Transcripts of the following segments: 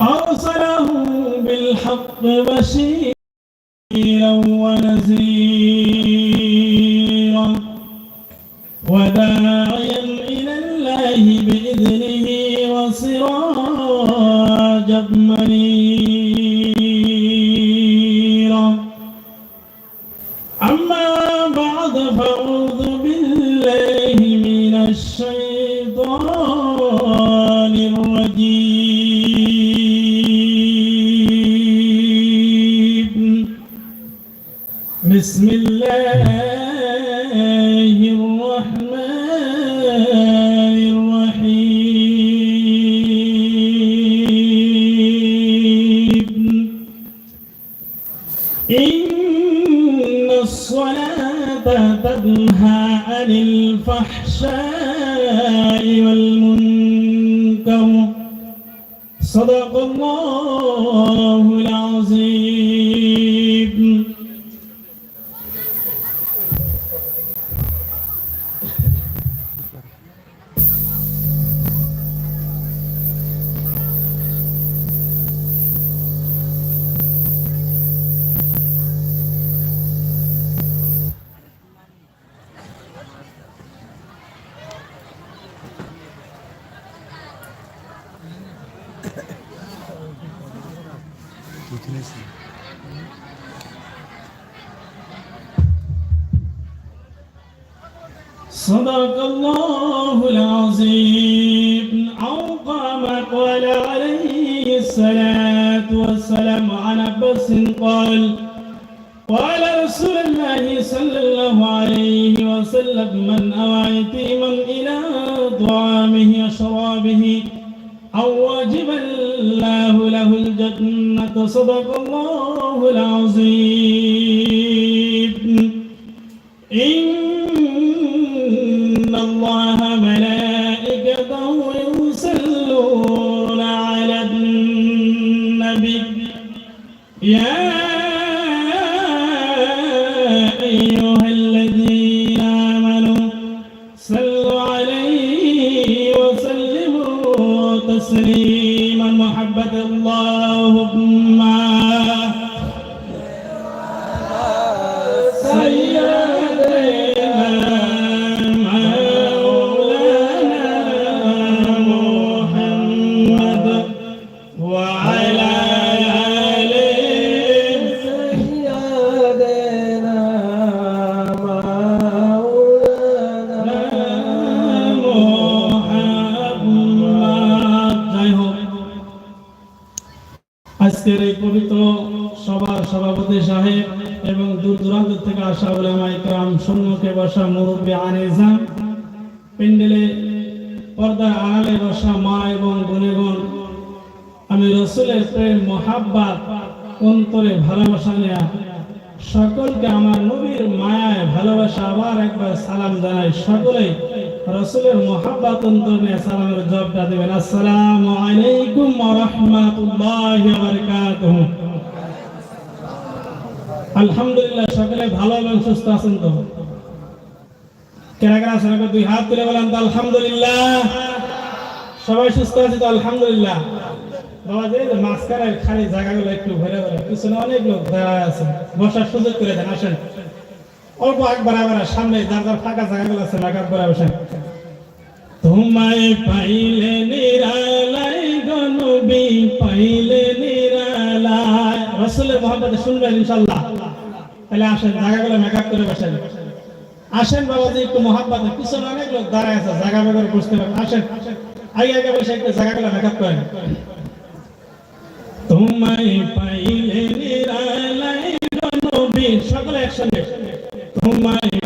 أرسله بالحق بشيرا بسم الله الرحمن الرحيم. إن الصلاة تنهى عن الفحشاء والمنكر. صدق الله العظيم. صدق الله العظيم أو قام قال عليه الصلاة والسلام عن عباس قال قال رسول الله صلى الله عليه وسلم من أوى يتيما إلى طعامه وشرابه أو صدق الله العظيم. إن الله ملائكته يصلون على النبي. يا أيها الذين آمنوا صلوا عليه وسلموا تسليما. محبة اللهم আজকের এই পবিত্র সভার সভাপতি সাহেব এবং দূর দূরান্ত থেকে আসা ওলামা ইকরাম সম্মুখে বসা মুরব্বী আনিজাম পেন্ডেলে পর্দা আড়ালে বসা মা এবং গুণেগণ আমি রসুলের প্রেম, মহাব্বাত, অন্তরে ভালোবাসা নেয়া সকলকে আমার নবীর মায়ায় ভালোবাসা আবার একবার সালাম জানাই। সকলে রসুলের মহাব্বাত অন্তর সালামের জবটা দেবেন, আসসালামু আলাইকুম ওয়া রাহমাতুল্লাহি ওয়া আলহামদুলিল্লাহ, সকলে ভালো এবং সুস্থ আছেন তো? দুই হাত তুলে বলেন তো আলহামদুলিল্লাহ। সবাই সুস্থ আছে তো? আলহামদুলিল্লাহ। বাবা যে মাঝখানে খালি জায়গাগুলো একটু ঘুরে ঘুরে পিছনে অনেক লোক দাঁড়ায় আছে। বসার সুযোগ করে দেন, আসেন। অল্প একবার আবার সামনে যার যার ফাঁকা জায়গাগুলো আছে একবার বসেন। তোমায় পাইলে নিরালাই গনবি পাইলে নিরালাই রসুলের মহব্বতে শুনবেন ইনশাল্লাহ তাহলে আসেন, জায়গাগুলো মেকআপ করে বসেন। আসেন বাবাজি, একটু মহাব্বতে পিছনে অনেক লোক দাঁড়ায় আছে, জায়গা বেগর বুঝতে পারেন আসেন, আগে আগে বসে একটু জায়গাগুলো মেকআপ করেন। তোমায় পাইলে নিরালাই গনবি সকলে একসঙ্গে। তোমায়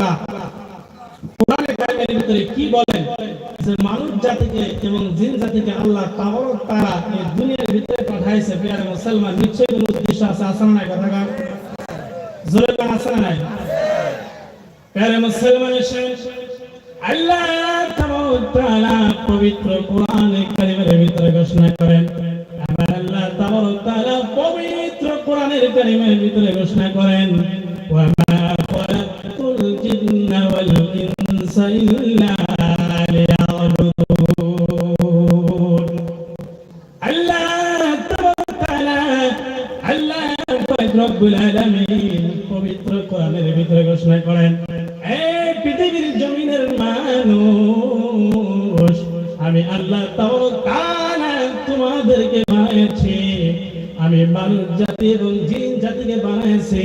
তাআলা কোরআনে কারিমের ভিতরে কি বলেন? যে মানুষ জাতিকে এবং জিন জাতিকে আল্লাহ তাবারক তাআলা এই দুনিয়ার ভিতরে পাঠাইছে প্যারে মুসলমান, নিশ্চয়ই কোনো উদ্দেশ্য আছে আসলে না কথা কার জোরে কান আছে নাই? প্যারে মুসলমান আল্লাহ তাআলা পবিত্র কোরআনে কারিমের ভিতরে ঘোষণা করেন। আমার আল্লাহ তাবারক তাআলা পবিত্র কোরআনের কারিমের ভিতরে ঘোষণা করেন। ওয়া পবিত্র কোরআনের ভিতরে ঘোষণা করেন। এই পৃথিবীর জমিনের মানুষ আমি আল্লাহ তাআলা তোমাদেরকে বানিয়েছি। আমি মানুষ জাতি এবং জিন জাতিকে বানিয়েছি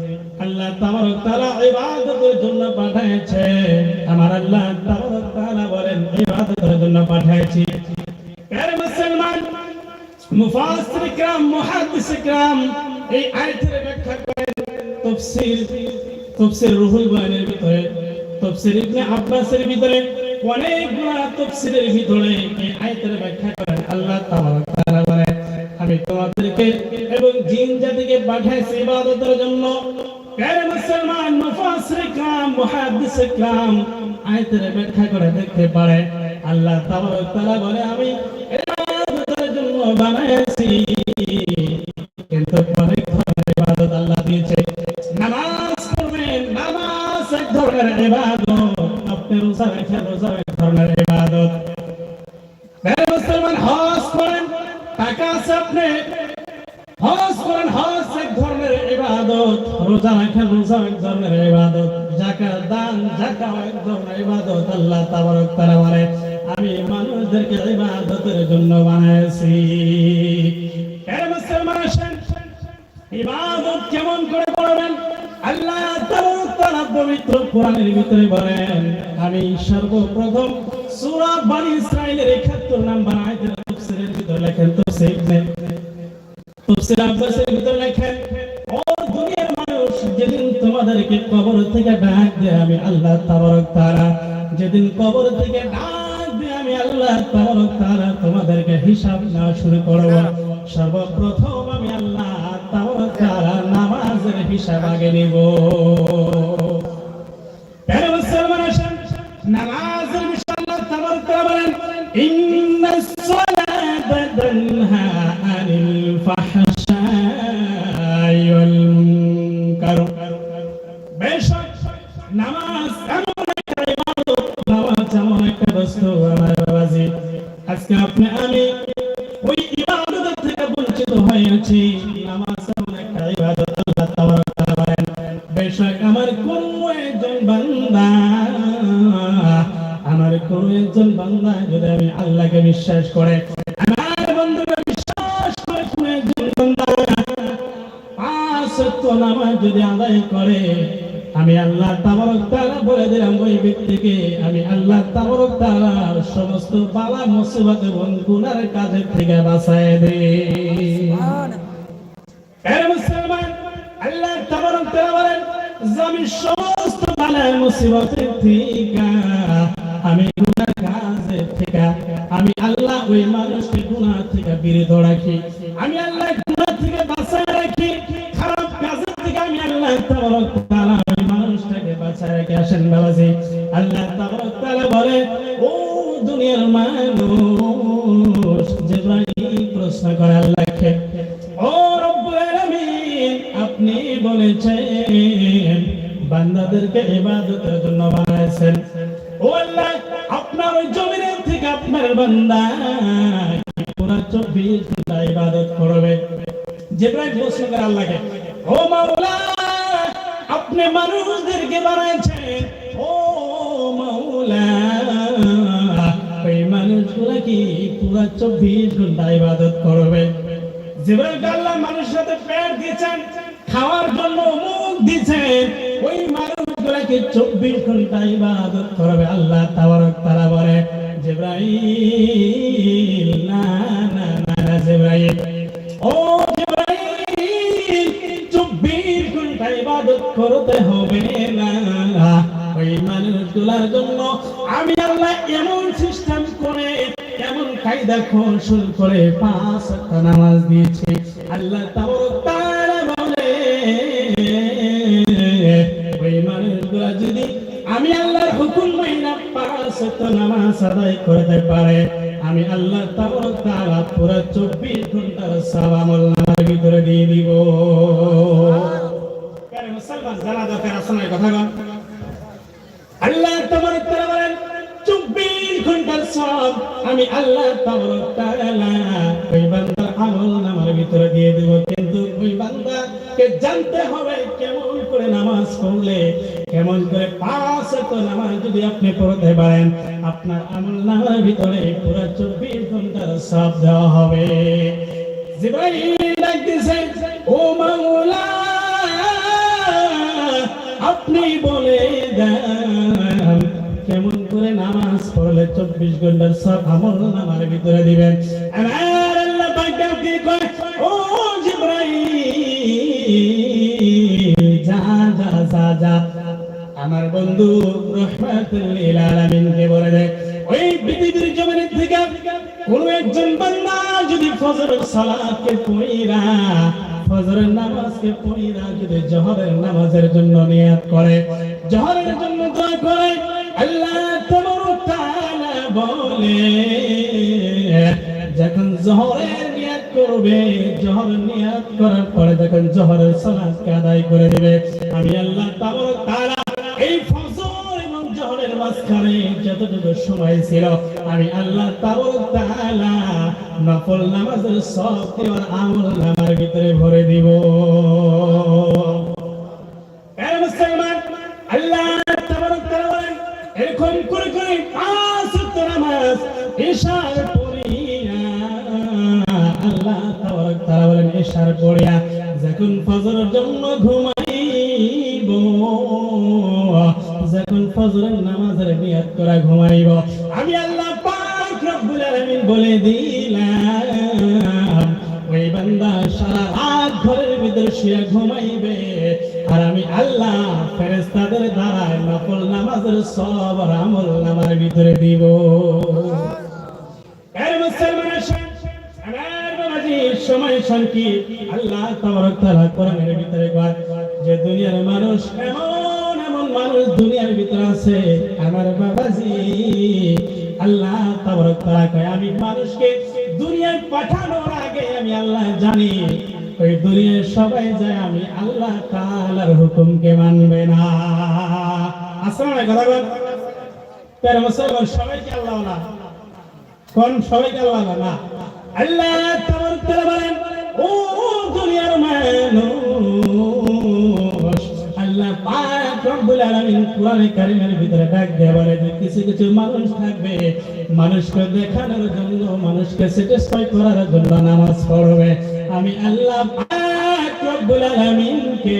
আল্লাহ তাবারক তাআলা ইবাদতের জন্য পাঠাইছে আমার আল্লাহ তাবারক তাআলা বলেন ইবাদতের জন্য পাঠাইছি প্যারে মুসলমান মুফাসসির کرام মুহাদ্দিস کرام এই আয়াতের ব্যাখ্যা করেন তাফসীর তাফসীর রুহুল বয়ানের ভিতরে তাফসীর ইবনে আব্বাসের ভিতরে অনেকগুলা তাফসীরের ভিতরে এই আয়াতের ব্যাখ্যা করেন আল্লাহ তাবারক তাআলা বলেন আমি তোমাদেরকে এবং জিন জাতিকে পাঠাইছি ইবাদতের জন্য গায়রে মুসলমান মুফাসসির কালাম মুহাদ্দিস কালাম? আয়াতের ব্যাখ্যা করে দেখতে পারে। আল্লাহ তাবারক তাআলা বলে, আমি এই আয়াতের জন্য বানাইছি। কিন্তু অনেক ধরনের ইবাদত আল্লাহ দিয়েছে। নামাজ পড়বেন, নামাজ এক ধরনের ইবাদত। আপনি রোজা রাখেন রোজা এক ধরনের ইবাদত। গায়রে মুসলমান হজ করেন? টাকা আছে আপনি হজ করেন, হজ এক ধরনের ইবাদত, রোজা রাখেন রোজা এক ধরনের ইবাদত যাকাত দান যাকাত এক ধরনের ইবাদত আল্লাহ তাবারক তাআলা বলে। আমি মানুষদেরকে ইবাদতের জন্য বানাইছি। এর মুসলমান আসেন, ইবাদত কেমন করে করবেন আল্লাহ তাবারক তাআলা পবিত্র কোরআনের ভিতরে বলেন, আমি সর্বপ্রথম সূরা বনি ইসরাইলের 71 নাম্বার আয়াতের তাফসীরের ভিতরে লেখেন ইবনে তাফসীর আব্বাসের ভিতরে লেখেন তোমাদেরকে কবর থেকে ডাক দিয়ে আমি আল্লাহ তাবারক তাআলা। যেদিন কবর থেকে ডাক দিয়ে আমি আল্লাহ তাবারক তাআলা, তোমাদেরকে হিসাব নেওয়া শুরু করব। সর্বপ্রথম আমি আল্লাহ তাবারক তাআলা নামাজের হিসাব আগে নিব। নামাজের বিষয়ে আল্লাহ তাবারক তাআলা বলেন, ইন্নাস সালাতা তানহা নামাজ যদি আদায় করে আমি আল্লাহ তাবারক তাআলা বলে দিলাম ওই ব্যক্তিকে আমি আল্লাহ তাবারক সমস্ত বালা মুসিবত এবং গুনার কাজের থেকে বাঁচায় দেই। এর মুসলমান আল্লাহ তাবারক তাআলা বলেন আমি সমস্ত বালায় মুসিবতের থেকে আমি গুনাহ কাজের থেকে আমি আল্লাহ ওই মানুষকে গুনাহ থেকে বিরত রাখি। আমি আল্লাহ তাবারক তাআলা ওই মানুষটাকে বলে আপনি বলেছেন, বান্দাদেরকে ইবাদতের জন্য বানাইছেন। ও আল্লাহ, আপনার ওই জমিনের থেকে আপনার বান্দা পুরা চব্বিশ ঘণ্টা ইবাদত করবে। জিব্রাইল প্রশ্ন করে আল্লাহকে, ও মাওলা আপনি মানুষদেরকে বানাইছেন। ও মাওলা, ওই মানুষগুলা কি পুরা চব্বিশ ঘণ্টা ইবাদত করবে? আল্লাহ মানুষের সাথে পেট দিয়েছেন, খাওয়ার জন্য মুখ দিয়েছেন। ওই মানুষগুলাকে চব্বিশ ঘণ্টা ইবাদত করবে? আল্লাহ তাবারক তারা বলে, জিব্রাইল কায়দা কৌশল করে পাঁচ নামাজ দিয়েছে। আল্লাহ তাবারক তাআলা বলে ওই মানুষগুলা যদি আমি আল্লাহর হুকুম মাইনা পাঁচ নামাজ আদায় করতে পারে আমি আল্লাহ তাআলা পুরো 24 ঘণ্টার নামার ভিতরে দিয়ে দিব। কারে মুসলমান জানা দরকার এই কথা গো? আল্লাহ তাবারক তাআলা বলেন 24 ঘণ্টার সব আমি আল্লাহ তাআলা। ওই বান্দার আমল নামার ভিতরে দিয়ে দেব। কিন্তু ওই জানতে হবে কেমন করে নামাজ পড়লে, কেমন করে পাঁচ নামাজ যদি আপনি পড়তে পারেন, আপনার আমল নামার ভিতরে পুরো 24 ঘণ্টার সব দেওয়া হবে। ও মাওলা, আপনি বলে নামাজ পড়লে চব্বিশ ঘণ্টার সব আমল নামার ভিতরে দিবেন। আমার বন্ধু বলে দেয়, ওই পৃথিবীর জমিনের থেকে কোন একজন বান্দা যদি সালাতকে নামাজকে যদি জহরের নামাজের জন্য নিয়াত করে, জহরের জন্য দোয়া করে আল্লাহ তাআলা বলে, যখন জহরের নিয়াত করবে, জহর নিয়াত করার পরে যখন জহরের সালাতকে আদায় করে তাআলা এই ফজর এবং জহরের মাঝখানে যতটুকু সময় ছিল আল্লাহ তাবারক তাআলা নফল নামাজের ভিতরে ভরে দিব এ মুসলমান আল্লাহ তাবারক তাআলা বলেন এরকম করে করে পাঁচ নামাজ ইশার পড়িয়া, আল্লাহ তাবারক তাআলা বলেন পড়িয়া যখন ফজরের জন্য ঘুমাইব, যখন ফজরের নামাজের নিয়াত করা ঘুমাইব, আমি আল্লাহ পাক রব্বুল আলামিন বলে দিলাম, ওই বান্দা সারা রাত ঘরের ভিতর শুয়ে ঘুমাইবে। আর আমি আল্লাহ ফেরেশতাদের দ্বারা নফল নামাজের সব আমল নামার ভিতরে দিব। মানুষ এমন এমন মানুষ দুনিয়ার ভিতরে আছে, আমার আল্লাহ আমি মানুষকে দুনিয়ায় পাঠানোর আগে আমি আল্লাহ জানি ওই দুনিয়ায় সবাই যায়, আমি আল্লাহ তাআলার হুকুমকে মানবে না। আসলে না মুসলমান সবাইকে আল্লাহ না কোন সবাইকে আল্লাহ না। আল্লাহ বলেন, ও দুনিয়ার মানুষ, আল্লাহ পাক বলে মানুষকে দেখানোর মানুষকে স্যাটিসফাই করার জন্য নামাজ আমি আল্লাহ রব্বুল আলামিনকে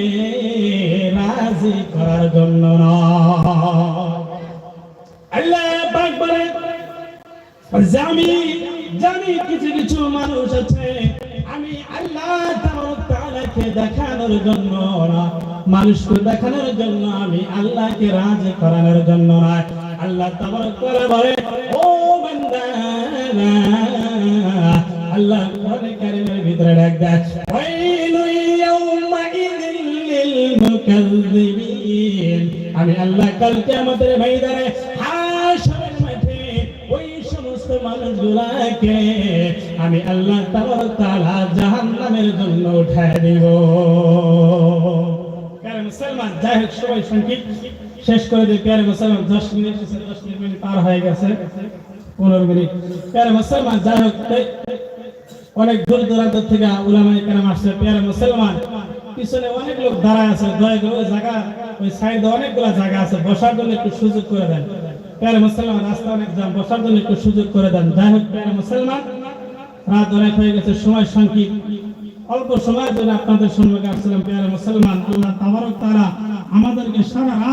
রাজি করার জন্য আল্লাহ পাক বলেন জানি জানি কিছু কিছু মানুষ আছে, আমি আল্লাহ তাবারক তাআলাকে দেখানোর জন্য মানুষকে দেখানোর জন্য আমি আল্লাহকে রাজি করানোর জন্য না আল্লাহ তাবারক তাআলা বলে, ও বান্দা আল্লাহ কোরআনে কারীমের ভিতরে ডাক দেয় ওয়াইলু ইয়াউমাইযিল লিল মুকাজ্জিবিন আমি আল্লাহ কাল কিয়ামতের ময়দানে মানুষগুলাকে আমি আল্লাহ তাআলা জাহান্নামের জন্য উঠায় দিব। প্যারে মুসলমান সবাই শেষ করে মুসলমান, দশ মিনিট মিনিট পার হয়ে গেছে, পনেরো মিনিট। মুসলমান অনেক দূর দূরান্ত থেকে কেরাম আসছে। মুসলমান, পিছনে অনেক লোক দাঁড়ায় আছে। দয়া করে জায়গা, ওই সাইডে অনেকগুলো জায়গা আছে, বসার জন্য একটু সুযোগ করে দেন। প্যারে মুসলমান জাম, বসার জন্য একটু সুযোগ করে দেন। মুসলমান হয়ে গেছে, সময় অল্প সময়ের জন্য আপনাদের মুসলমান তাআলা আমাদেরকে সারা রাত